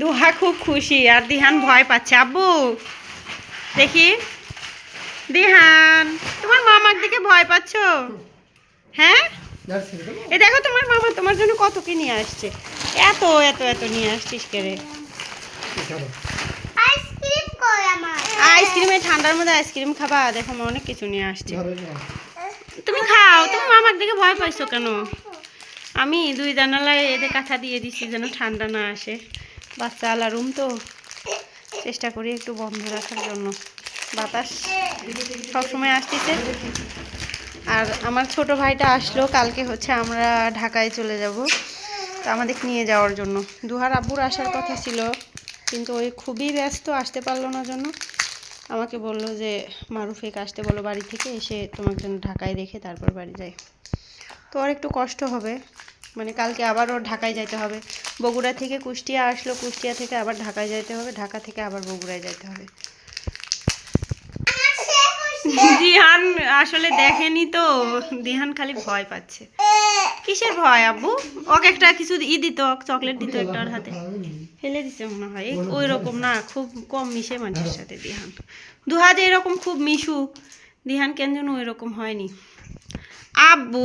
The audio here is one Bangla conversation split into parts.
দুহা খুব খুশি আর দিহান ভয় পাচ্ছে। আব্বু দেখি। দিহান তোমার মামার দিকে ভয় পাচ্ছ? হ্যাঁ? এ দেখো তোমার মামা তোমার জন্য কত কি নিয়ে আসছে। এত এত এত নিয়ে আসছিস কে রে? আইসক্রিম কই আমার? আইসক্রিমে ঠান্ডার মধ্যে আইসক্রিম খাবা। দেখো মা অনেক কিছু নিয়ে আসছে। তুমি খাও তুমি মামার দিকে ভয় পাইছো কেন? আমি দুই জানালায় এদের কাঁথা দিয়ে দিচ্ছি যেন ঠান্ডা না আসে। বাচ্চা আলা রুম তো। চেষ্টা করি একটু বন্ধ রাখার জন্য। বাতাস সবসময় আসতেছে। আর আমার ছোট ভাইটা আসলো, কালকে হচ্ছে আমরা ঢাকায় চলে যাব। তো আমাদের নিয়ে যাওয়ার জন্য। দুহার আব্বুর আসার কথা ছিল, কিন্তু ওই খুবই ব্যস্ত, আসতে পারল না জন্য। আমাকে বলল যে মারুফেক আসতে বলো বাড়ি থেকে, এসে তোমার জন্য ঢাকায় রেখে তারপর বাড়ি যাই। তো আর একটু কষ্ট হবে। মানে কালকে আবার ওর ঢাকায় যাইতে হবে। বগুড়া থেকে কুষ্টিয়া আসলো কুষ্টিয়া থেকে আবার ঢাকায় যাইতে হবে ঢাকা থেকে আবার বগুড়ায় যাইতে হবে। দিহান আসলে দেখেনি তো দিহান খালি ভয় পাচ্ছে। কিসের ভয় আব্বু? ওকে একটা কিছু ই দিত চকলেট দিত একটা ওর হাতে। ফেলে দিছে মনে হয় ওই রকম না খুব কম মিশে মানুষের সাথে দিহান। দুহা যে এরকম খুব মিশু দিহান কেন যেন ওই রকম হয়নি। আব্বু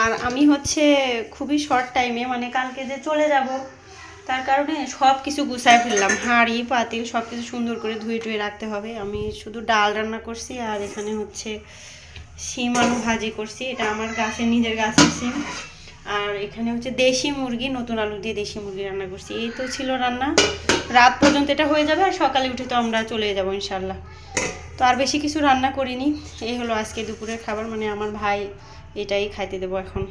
আর আমি হচ্ছে খুবই শর্ট টাইমে মানে কালকে যে চলে যাব, তার কারণে সব কিছু গুছায় ফেললাম। হাঁড়ি, পাতিল সব কিছু সুন্দর করে ধুয়ে টুয়ে রাখতে হবে। আমি শুধু ডাল রান্না করছি আর এখানে হচ্ছে শিম আলু ভাজি করছি। এটা আমার গাছের নিজের গাছের শিম। আর এখানে হচ্ছে দেশি মুরগি, নতুন আলু দিয়ে দেশি মুরগি রান্না করছি। এই তো ছিল রান্না। রাত পর্যন্ত এটা হয়ে যাবে, আর সকালে উঠে তো আমরা চলে যাব ইনশাল্লাহ তো আর বেশি কিছু রান্না করিনি। এই হলো আজকে দুপুরের খাবার। মানে আমার ভাই এটাই খাইতে দেবো এখন।